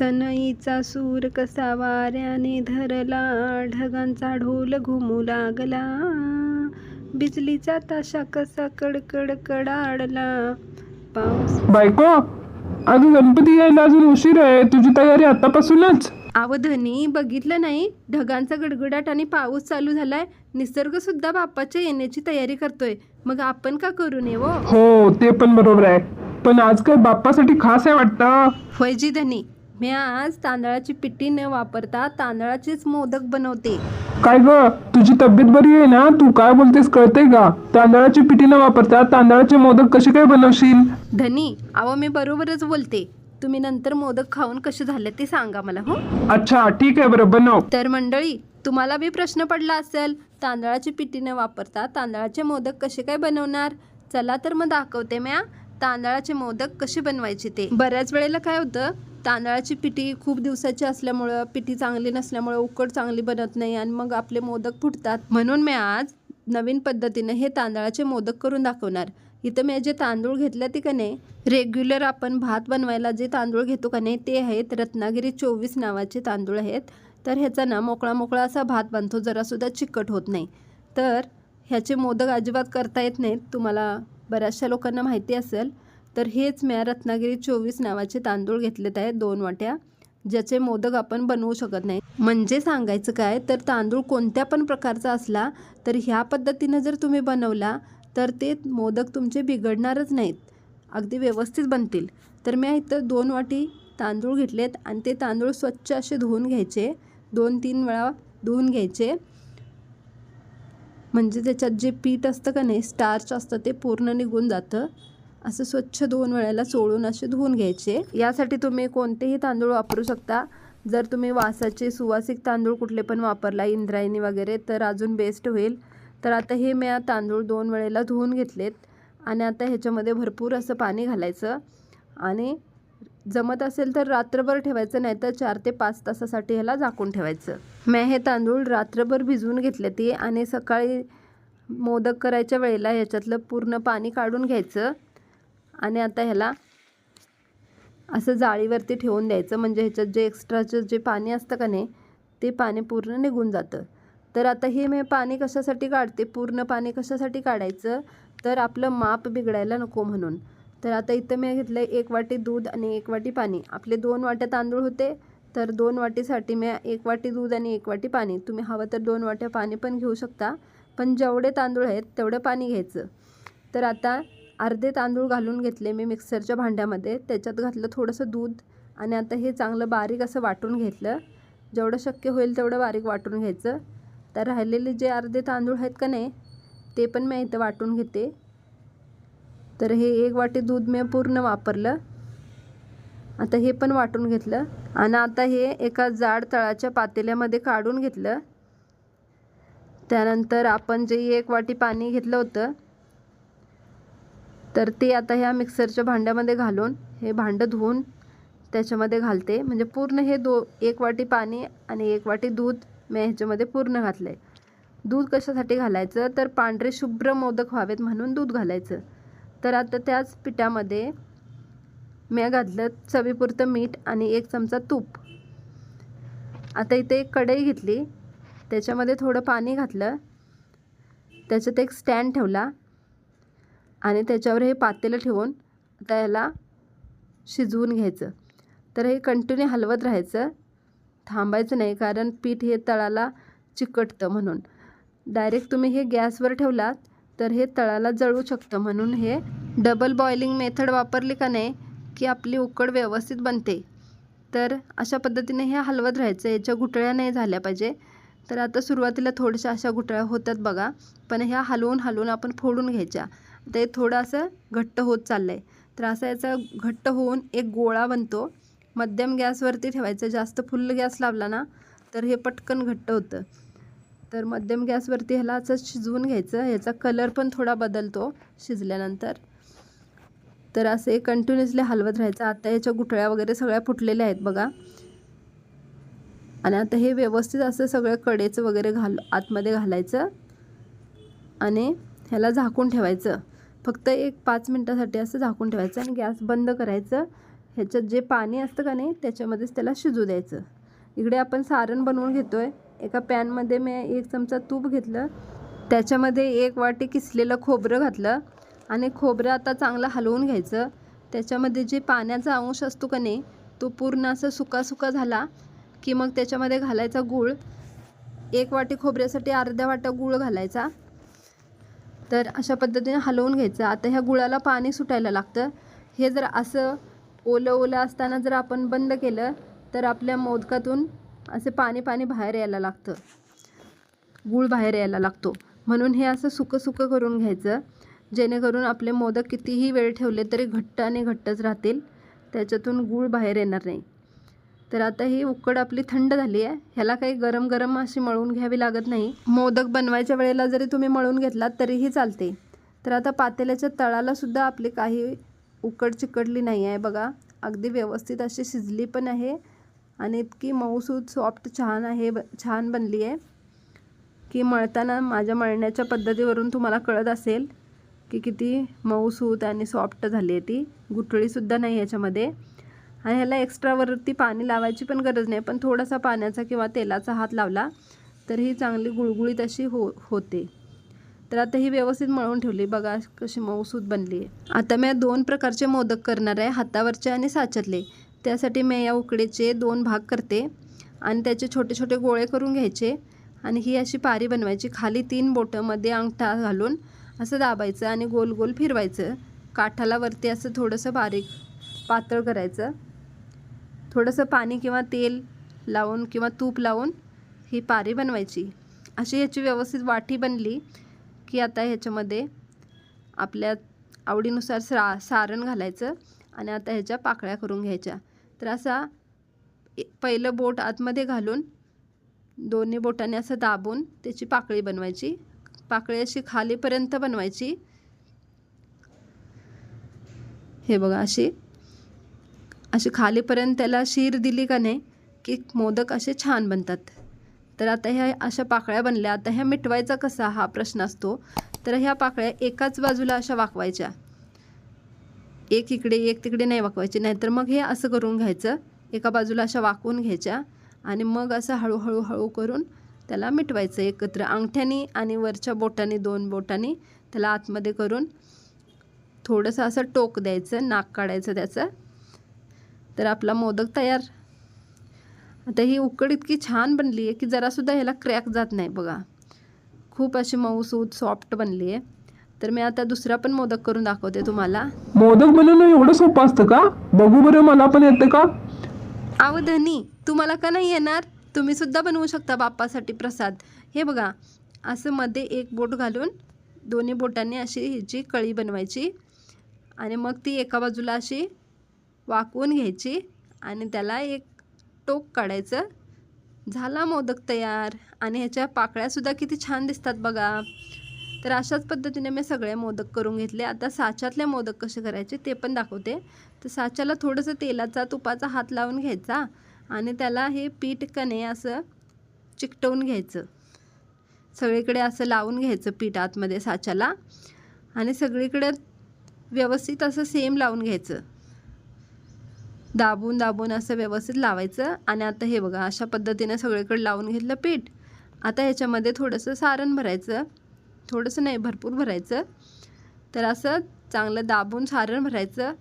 सनईचा सूर कसा वाऱ्याने धरला ढगांचा ढोल घुमू लागला. बिजलीचा ताशा कसा कडकड कडाडला. पाऊस बायको अगं गणपती यायला अजून उशीर आहे. तुझी तयारी आतापासूनच. आवधनी बघितलं नाही? ढगांचा गडगडाट आणि पाऊस चालू झालाय. निसर्ग सुद्धा बाप्पाच्या येण्याची तयारी करतोय. मग आपण का करू नये वो? हो ते पण बरोबर आहे. पण आज काय बाप्पासाठी खास आहे वाटतं? होय जी धनी मी आज तांदळाची पिठी न वापरता तांदळाचेच मोदक बनवते. काय ग? तुझी तब्येत बरी आहे ना? तू काय बोलतेस कळतंय का? तांदळाची पिठी न वापरता तांदळाचे मोदक कसे काय बनवशील? धनी अहो मी बरोबरच बोलते. तुम्ही नंतर मोदक खाऊन कसे झाले ते सांगा मला हो? अच्छा ठीक आहे बरं बनव. तर मंडळी तुम्हाला बी प्रश्न पडला असेल तांदळाची पिठी न वापरता तांदळाचे मोदक कसे काय बनवणार? चला तर मग दाखवते म्या तांदळाचे मोदक कसे बनवायचे ते. बऱ्याच वेळेला काय होतं तांदळाची पिठी खूप दिवसाची असल्यामुळं पिठी चांगली नसल्यामुळं उकड चांगली बनत नाही आणि मग आपले मोदक फुटतात. म्हणून मी आज नवीन पद्धतीने हे तांदळाचे मोदक करून दाखवणार. इथं मी जे तांदूळ घेतलं ते का नाही रेग्युलर आपण भात बनवायला जे तांदूळ घेतो का नाही ते आहेत रत्नागिरी चोवीस नावाचे तांदूळ आहेत. तर ह्याचा ना मोकळा मोकळा असा भात बनतो जरासुद्धा चिकट होत नाही. तर ह्याचे मोदक अजिबात करता येत नाहीत. तुम्हाला बऱ्याचशा लोकांना माहिती असेल. तर हेच म्या रत्नागिरी चोवीस नावाचे तांदूळ घेतलेत आहेत दोन वाट्या ज्याचे मोदक आपण बनवू शकत नाही. म्हणजे सांगायचं काय तर तांदूळ कोणत्या पण प्रकारचा असला तर ह्या पद्धतीनं जर तुम्ही बनवला तर ते मोदक तुमचे बिघडणारच नाहीत. अगदी व्यवस्थित बनतील. तर मी इथं दोन वाटी तांदूळ घेतलेत आणि ते तांदूळ स्वच्छ असे धुवून घ्यायचे. दोन तीन वेळा धुवून घ्यायचे. म्हणजे त्याच्यात जे पीठ असतं का नाही स्टार्च असतं ते पूर्ण निघून जातं. असं स्वच्छ दोन वेळेला चोळून असे धुवून घ्यायचे. यासाठी तुम्ही कोणतेही तांदूळ वापरू शकता. जर तुम्ही वासाचे सुवासिक तांदूळ कुठले पण वापरला इंद्रायणी वगैरे तर अजून बेस्ट होईल. तर आता हे मी तांदूळ दोन वेळेला धुवून घेतलेत आणि आता ह्याच्यामध्ये भरपूर असं पाणी घालायचं. आणि जमत असेल तर रात्रभर ठेवायचं नाही तर चार ते पाच तासासाठी ह्याला झाकून ठेवायचं. मी हे तांदूळ रात्रभर भिजवून घेतले ती आणि सकाळी मोदक करायच्या वेळेला ह्याच्यातलं पूर्ण पाणी काढून घ्यायचं. आणि आता ह्याला असं जाळीवरती ठेवून द्यायचं. म्हणजे ह्याच्यात जे एक्स्ट्राचं जे पाणी असतं का नाही ते पाणी पूर्ण निघून जातं. तर आता हे मी पाणी कशासाठी काढते? पूर्ण पाणी कशासाठी काढायचं? तर आपलं माप बिघडायला नको म्हणून. तर आता इथं मी घेतलं एक वाटी दूध आणि एक वाटी पाणी. आपले दोन वाट्या तांदूळ होते तर दोन वाटीसाठी मी एक वाटी दूध आणि एक वाटी पाणी. तुम्ही हवं तर दोन वाट्या पाणी पण घेऊ शकता पण जेवढे तांदूळ आहेत तेवढं पाणी घ्यायचं. तर आता अर्धे तांदूळ घालून घेतले मी मिक्सरच्या भांड्यामध्ये. त्याच्यात घातलं थोडंसं दूध आणि आता हे चांगलं बारीक असं वाटून घेतलं. जेवढं शक्य होईल तेवढं बारीक वाटून घ्यायचं. तर राहिलेले जे अर्धे तांदूळ आहेत का नाही ते पण मी इथं वाटून घेते. तर हे एक वाटी दूध मी पूर्ण वापरलं. आता हे पण वाटून घेतलं. आणि आता हे एका जाड तळाच्या पातेल्यामध्ये काढून घेतलं. त्यानंतर आपण जे एक वाटी पाणी घेतलं होतं तर ते आता ह्या मिक्सरच्या भांड्यामध्ये घालून हे भांडं धुवून त्याच्यामध्ये घालते. म्हणजे पूर्ण हे दो एक वाटी पाणी आणि एक वाटी दूध मी ह्याच्यामध्ये पूर्ण घातलं आहे दूध कशासाठी घालायचं? तर पांढरे शुभ्र मोदक व्हावेत म्हणून दूध घालायचं. तर आता त्याच पिठामध्ये मी घातलं चवीपुरतं मीठ आणि एक चमचा तूप. आता इथे एक कढई घेतली. त्याच्यामध्ये थोडं पाणी घातलं. त्याच्यात एक स्टँड ठेवला. आणि त्याच्यावर हे पातेलं ठेवून आता याला शिजवून घ्यायचं. तर हे कंटिन्यू हलवत राहायचं. थांबायचं नाही कारण पीठ हे तळाला चिकटतं म्हणून. डायरेक्ट तुम्ही हे गॅसवर ठेवलात तर हे तळाला जळू शकतं म्हणून हे डबल बॉइलिंग मेथड वापरली का नाही की आपली उकड व्यवस्थित बनते. तर अशा पद्धतीने हे हलवत राहायचं. याच्या गुटळ्या नाही झाल्या पाहिजे. तर आता सुरुवातीला थोड्याशा अशा गुटळ्या होतात बघा. पण ह्या हलवून हलवून आपण फोडून घ्यायच्या. ते थोडंसं थोडं असं घट्ट होत चाललं आहे तर असं याचा घट्ट होऊन एक गोळा बनतो. मध्यम गॅसवरती ठेवायचं. जास्त फुल्ल गॅस लावला ना तर हे पटकन घट्ट होतं. तर मध्यम गॅसवरती ह्याला असं शिजवून घ्यायचं. ह्याचा कलर पण थोडा बदलतो शिजल्यानंतर. तर असे कंटिन्युअसली हलवत राहायचं. आता ह्याच्या गुठळ्या वगैरे सगळ्या फुटलेल्या आहेत बघा. आणि आता हे व्यवस्थित असं सगळं कडेचं वगैरे घाल आतमध्ये घालायचं. आणि ह्याला झाकून ठेवायचं. फक्त एक पाच मिनटासाठी असं झाकून ठेवायचं आणि गॅस बंद करायचं. ह्याच्यात जे पाणी असतं का नाही त्याच्यामध्येच त्याला शिजू द्यायचं. इकडे आपण सारण बनवून घेतो आहे एका पॅनमध्ये मी एक चमचा तूप घेतलं. त्याच्यामध्ये एक वाटी किसलेलं खोबरं घातलं आणि खोबरं आता चांगलं हलवून घ्यायचं. त्याच्यामध्ये जे पाण्याचा अंश असतो का नाही तो पूर्ण असं सुकासुका झाला की मग त्याच्यामध्ये घालायचा गूळ. एक वाटी खोबऱ्यासाठी अर्ध्या वाटा गूळ घालायचा. तर अशा पद्धतीने हलवून घ्यायचं. आता ह्या गुळाला पाणी सुटायला लागतं. हे जर असं ओलं ओलं असताना जर आपण बंद केलं तर आपल्या मोदकातून असे पाणी पाणी बाहेर यायला लागतं. गूळ बाहेर यायला लागतो. म्हणून हे असं सुकं सुकं करून घ्यायचं. जेणेकरून आपले मोदक कितीही वेळ ठेवले तरी घट्ट आणि घट्टच राहतील. त्याच्यातून गूळ बाहेर येणार नाही. तर आता ही उकड आपली थंड झाली आहे. ह्याला काही गरम गरम अशी मळून घ्यावी लागत नाही. मोदक बनवायच्या वेळेला जरी तुम्ही मळून घेतलात तरीही चालते. तर आता पातेल्याच्या तळालासुद्धा आपली काही उकड चिकटली नाही आहे बघा. अगदी व्यवस्थित अशी शिजली पण आहे आणि इतकी मऊसूद सॉफ्ट छान आहे ब छान बनली आहे. की मळताना माझ्या मळण्याच्या पद्धतीवरून तुम्हाला कळत असेल की किती मऊसूत आणि सॉफ्ट झाली आहे ती. गुठळीसुद्धा नाही याच्यामध्ये. आणि ह्याला एक्स्ट्रावरती पाणी लावायची पण गरज नाही. पण थोडासा पाण्याचा किंवा तेलाचा हात लावला तर ही चांगली गुळगुळीत अशी हो होते. तर आता ही व्यवस्थित मळून ठेवली. बघा कशी मऊसूत बनली आहे. आता मी दोन प्रकारचे मोदक करणार आहे हातावरचे आणि साच्यातले. त्यासाठी मी या उकडीचे दोन भाग करते आणि त्याचे छोटे छोटे गोळे करून घ्यायचे आणि ही अशी पारी बनवायची. खाली तीन बोटं मध्ये अंगठा घालून असं दाबायचं आणि गोल गोल फिरवायचं. काठाला वरती असं थोडंसं बारीक पातळ करायचं. थोडंसं पाणी किंवा तेल लावून किंवा तूप लावून ही पारी बनवायची. अशी ह्याची व्यवस्थित वाटी बनली की आता ह्याच्यामध्ये आपल्या आवडीनुसार सा सारण घालायचं आणि आता ह्याच्या पाकळ्या करून घ्यायच्या. तर असा पहिलं बोट आतमध्ये घालून दोन्ही बोटाने असं दाबून त्याची पाकळी बनवायची. पाकळी अशी खालीपर्यंत बनवायची. हे बघा अशी अशी खालीपर्यंत त्याला शीर दिली का नाही की मोदक असे छान बनतात. तर आता ह्या अशा पाकळ्या बनल्या. आता ह्या मिटवायचा कसा हा प्रश्न असतो. तर ह्या पाकळ्या एकाच बाजूला अशा वाकवायच्या. एक इकडे एक तिकडे नाही वाकवायची. नाहीतर मग हे असं करून घ्यायचं. एका बाजूला अशा वाकवून घ्यायच्या. आणि मग असं हळूहळू हळू करून त्याला मिटवायचं एकत्र. अंगठ्यानी आणि वरच्या बोटाने दोन बोटांनी त्याला आतमध्ये करून थोडंसं असं टोक द्यायचं नाक काढायचं त्याचं. तर आपला मोदक तयार. आता ही उकड इतकी छान बनली आहे की जरासुद्धा ह्याला क्रॅक जात नाही बघा. खूप अशी मऊसूद सॉफ्ट बनली आहे. तर मी आता दुसरा पण मोदक करून दाखवते तुम्हाला. मोदक बनवणं एवढं सोपं असतं का? बघू बरं मला पण येतं का? अव धनी तुम्हाला का नाही येणार? तुम्ही सुद्धा बनवू शकता बाप्पासाठी प्रसाद. हे बघा असं मध्ये एक बोट घालून दोन्ही बोटांनी अशी ह्याची कळी बनवायची. आणि मग ती एका बाजूला अशी वाकवून घ्यायची आणि त्याला एक टोक काढायचं. झाला मोदक तयार आणि ह्याच्या पाकळ्यासुद्धा किती छान दिसतात बघा. तर अशाच पद्धतीने मी सगळे मोदक करून घेतले. आता साच्यातले मोदक कसे करायचे ते पण दाखवते. तर साच्याला थोडंसं तेलाचा तुपाचा हात लावून घ्यायचा आणि त्याला हे पीठ कणे असं चिकटवून घ्यायचं. सगळीकडे असं लावून घ्यायचं पीठ आतमध्ये साच्याला आणि सगळीकडे व्यवस्थित असं सेम लावून घ्यायचं. दाबून दाबून असं व्यवस्थित लावायचं. आणि आता हे बघा अशा पद्धतीनं सगळीकडे लावून घेतलं पीठ. आता ह्याच्यामध्ये थोडंसं सारण भरायचं. थोडंसं नाही भरपूर भरायचं. तर असं चांगलं दाबून सारण भरायचं.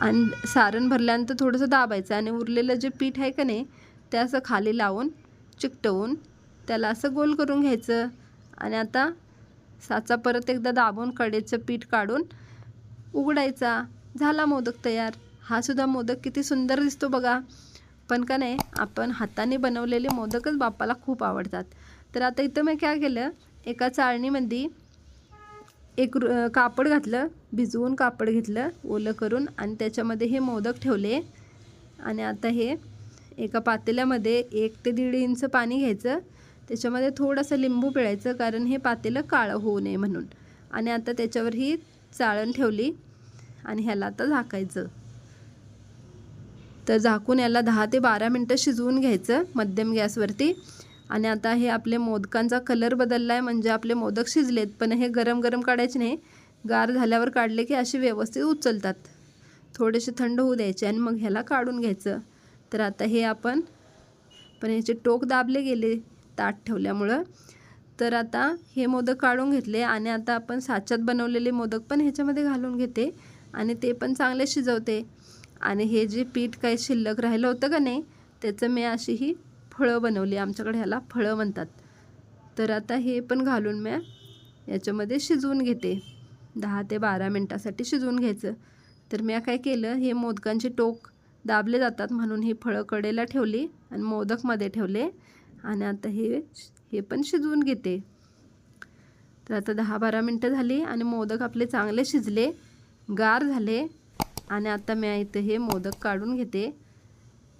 आणि सारण भरल्यानंतर थोडंसं दाबायचं. आणि उरलेलं जे पीठ आहे का नाही ते असं खाली लावून चिकटवून त्याला असं गोल करून घ्यायचं. आणि आता साचा परत एकदा दाबून कडेचं पीठ काढून उघडायचा. झाला मोदक तयार. हा सुद्धा मोदक किती सुंदर दिसतो बघा. पण का नाही आपण हाताने बनवलेले मोदकच बाप्पाला खूप आवडतात. तर आता इथं मी काय केलं एका चाळणीमध्ये एक कापड घातलं भिजवून कापड घेतलं ओलं करून आणि त्याच्यामध्ये हे मोदक ठेवले. आणि आता हे एका पातेल्यामध्ये एक ते दीड इंच पाणी घ्यायचं. त्याच्यामध्ये थोडंसं लिंबू पिळायचं कारण हे पातेलं काळं होऊ नये म्हणून. आणि आता त्याच्यावर ही चाळण ठेवली. आणि ह्याला आता झाकायचं. तर झाकून याला दहा ते बारा मिनटं शिजवून घ्यायचं मध्यम गॅसवरती. आणि आता हे आपले मोदकांचा कलर बदलला आहे म्हणजे आपले मोदक शिजलेत पण हे गरम गरम काढायचे नाही. गार झाल्यावर काढले की असे व्यवस्थित उचलतात. थोडेसे थंड होऊ द्यायचे आणि मग ह्याला काढून घ्यायचं. तर आता हे आपण पण ह्याचे टोक दाबले गेले ताट ठेवल्यामुळं. तर आता हे मोदक काढून घेतले आणि आता आपण साच्यात बनवलेले मोदक पण ह्याच्यामध्ये घालून घेते. आणि ते पण चांगले शिजवते. आणि हे जे पीठ काही शिल्लक राहिलं होतं का नाही त्याचं मी अशी ही फळं बनवली. आमच्याकडे ह्याला फळं म्हणतात. तर आता हे पण घालून मी याच्यामध्ये शिजवून घेते. दहा ते बारा मिनटासाठी शिजवून घ्यायचं. तर मी काय केलं हे मोदकांचे टोक दाबले जातात म्हणून ही फळं कडेला ठेवली आणि मोदकमध्ये ठेवले. आणि आता हे हे पण शिजवून घेते. तर आता दहा बारा मिनटं झाली आणि मोदक आपले चांगले शिजले. गार झाले आणि आता मी इथं हे मोदक काढून घेते.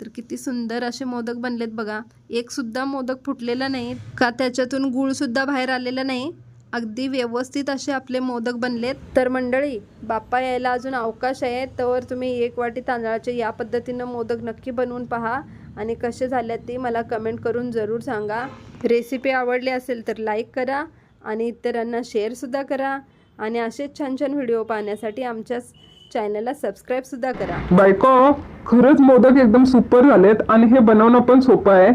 तर किती सुंदर असे मोदक बनलेत बघा. एकसुद्धा मोदक फुटलेला नाही का त्याच्यातून गुळसुद्धा बाहेर आलेला नाही. अगदी व्यवस्थित असे आपले मोदक बनलेत. तर मंडळी बाप्पा यायला अजून अवकाश आहे तर तुम्ही एक वाटी तांदळाचे या पद्धतीनं मोदक नक्की बनवून पहा. आणि कसे झाल्यात ते मला कमेंट करून जरूर सांगा. रेसिपी आवडली असेल तर लाईक करा आणि इतरांना शेअरसुद्धा करा. आणि असेच छान छान व्हिडिओ पाहण्यासाठी आमच्या चॅनलला सबस्क्राईबसुद्धा करा. बायको खरंच मोदक एकदम सुपर झालेत आणि हे बनवणं पण सोपं आहे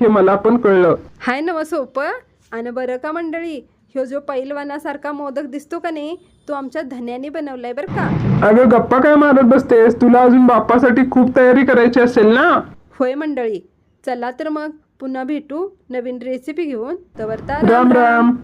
हे मला पण कळलं. हाय नव सोपं? आणि बरं का मंडळी? ह्यो जो पैलवानासारखा मोदक दिसतो का नाही तो आमच्या धन्याने बनवलाय बरं का? अगं गप्पा काय मारत बसतेस? तुला अजून बाप्पासाठी खूप तयारी करायची असेल ना? होय मंडळी. चला तर मग पुन्हा भेटू नवीन रेसिपी घेऊन. तवर राम. राम.